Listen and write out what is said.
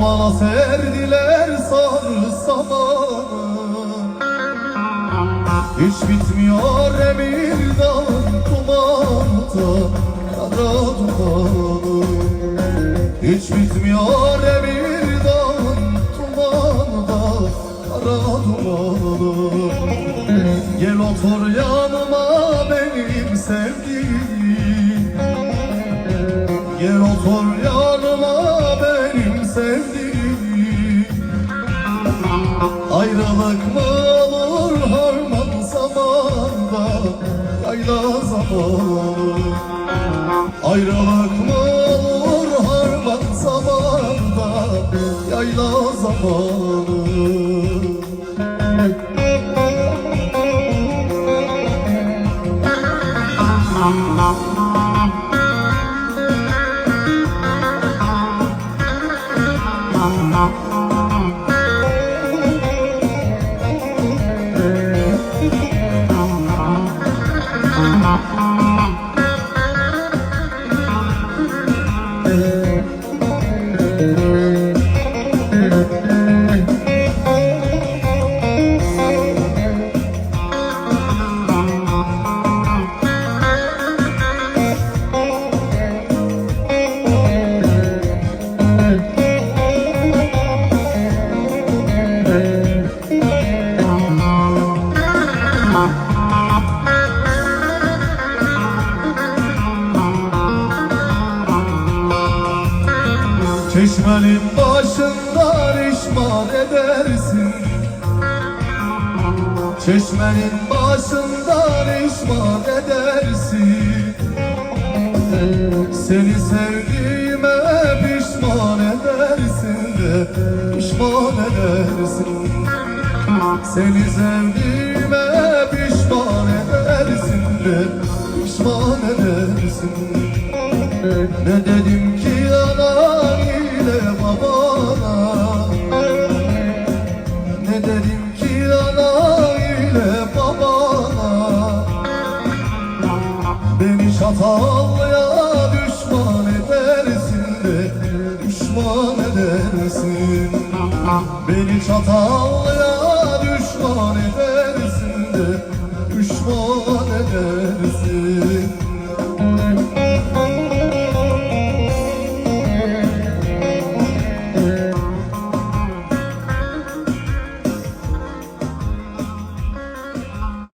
Harmana serdiler sarı Hiç bitmiyor emir dağın dumanı Kara dumanı. Hiç bitmiyor emir dağın dumanı Kara dumanı. Gel otur yanıma benim sevdiğim Gel otur yanıma Ayrılık mı olur harman zamanda Yayla zamanı. Ayrılık mı olur harman zamanda Yayla zamanı Çeşmenin başından işmar edersin. Çeşmenin başından işmar edersin. Seni sevdiğime pişman edersin de Pişman edersin. Seni sevdiğime pişman edersin de Pişman edersin. Ne dedim Beni çatallıya düşman edersin de Düşman edersin. Beni çatallıya düşman edersin de Düşman edersin